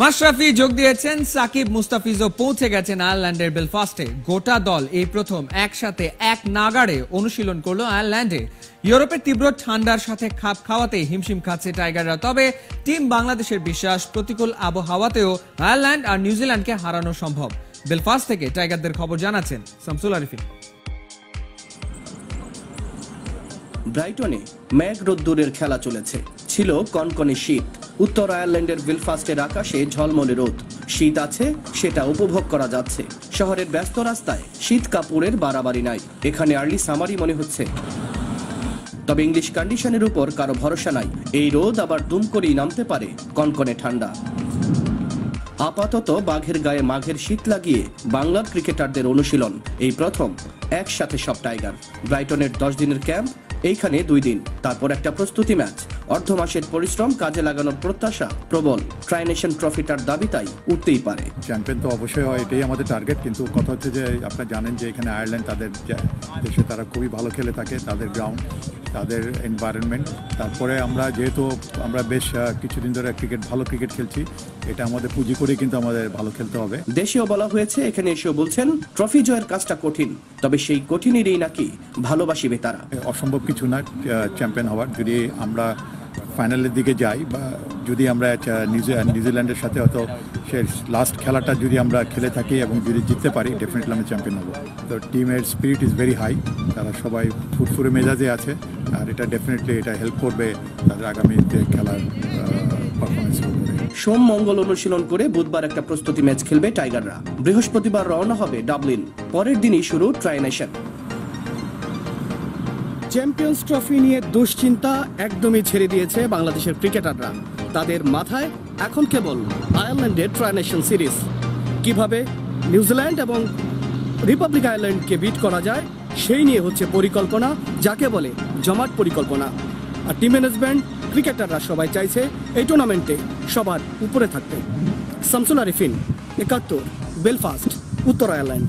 মাশরাফি যোগ দিয়েছেন, সাকিব মুস্তাফিজও পৌঁছে গেছেন আয়ারল্যান্ডের বেলফাস্টে। গোটা দল এই প্রথম একসাথে এক নাগাড়ে অনুশীলন করল আয়ারল্যান্ডে। ইউরোপের তীব্র ঠান্ডার সাথে খাপ খাওয়াতে হিমশিম খাচ্ছে টাইগাররা। তবে টিম বাংলাদেশের বিশ্বাস, প্রতিকূল আবহাওয়াতেও আয়ারল্যান্ড আর নিউজিল্যান্ডকে হারানো সম্ভব। বেলফাস্ট থেকে টাইগারদের খবর জানাচ্ছেন শামসুল আরিফিন ব্রাইটনে ম্যাগ রোদ্দুরের খেলা চলেছে। ছিল কনকনে শীত। উত্তর আয়ারল্যান্ডের বিলফাস্টের আকাশে ঝলমলে রোদ। শীত আছে, সেটা উপভোগ করা যাচ্ছে। শহরের ব্যস্ত রাস্তায় শীত কাপড়ের বাড়াবাড়ি নাই। এখানে আর্লি সামারি মনে হচ্ছে। তবে ইংলিশ কন্ডিশনের উপর কারও ভরসা নাই। এই রোদ আবার দুম করেই নামতে পারে কনকনে ঠান্ডা। আপাতত বাঘের গায়ে মাঘের শীত লাগিয়ে বাংলার ক্রিকেটারদের অনুশীলন। এই প্রথম, একসাথে সব টাইগার। ব্রাইটনের দশ দিনের ক্যাম্প এইখানে দুই দিন। তারপর একটা প্রস্তুতি ম্যাচ। অর্ধ মাসের পরিশ্রম, কাজে লাগানোর প্রত্যাশা প্রবল। ট্রাইনেশন ট্রফিটার দাবি তাই উঠতেই পারে। চ্যাম্পিয়ন তো অবশ্যই হয়, এটাই আমাদের টার্গেট কিন্তু কথা হচ্ছে যে, আপনারা জানেন যে, এখানে আয়ারল্যান্ড তাদের দেশে তারা খুবই ভালো খেলে থাকে, তাদের গ্রাউন্ড তাদের এনভায়রনমেন্ট তারপরে আমরা যেহেতু আমরা বেশ কিছুদিন ধরে ক্রিকেট ভালো ক্রিকেট খেলছি এটা আমাদের পুঁজি করে কিন্তু আমাদের ভালো খেলতে হবে। দেশীয় বলা হয়েছে এখানে এসেও বলছেন ট্রফি জয়ের কাজটা কঠিন তবে সেই কঠিনেরই নাকি ভালোবাসিবে তারা। অসম্ভব কিছু না চ্যাম্পিয়ন হওয়ার। যদি আমরা ফাইনালের দিকে যাই বা যদি আমরা নিউজিল্যান্ডের সাথে হয়তো সে লাস্ট খেলাটা যদি আমরা খেলে থাকি এবং যদি জিততে পারি ডেফিনেটলি আমরা চ্যাম্পিয়ন হব। তো টিমের স্পিরিট ইজ ভেরি হাই তারা সবাই ফুটফুরে মেজাজে আছে আর এটা ডেফিনেটলি এটা হেল্প করবে তাদের আগামীতে খেলার পারফরমেন্স সোম মঙ্গল অনুশীলন করে বুধবার একটা প্রস্তুতি ম্যাচ খেলবে টাইগাররা। বৃহস্পতিবার রওনা হবে ডাবলিন। পরের দিনই শুরু ট্রাইনেশন চ্যাম্পিয়ন্স ট্রফি নিয়ে দুশ্চিন্তা একদমই ছেড়ে দিয়েছে বাংলাদেশের ক্রিকেটাররা। তাদের মাথায় এখন কেবল আয়ারল্যান্ডের ট্রাইনেশন সিরিজ কীভাবে নিউজিল্যান্ড এবং রিপাবলিক আয়ারল্যান্ডকে বিট করা যায়, সেই নিয়ে হচ্ছে পরিকল্পনা, যাকে বলে জমাট পরিকল্পনা। আর টিম ম্যানেজমেন্ট ক্রিকেটাররা সবাই চাইছে এই টুর্নামেন্টে সবার উপরে থাকতে। শামসুল আরিফিন, একাত্তর বেলফাস্ট উত্তর আয়ারল্যান্ড।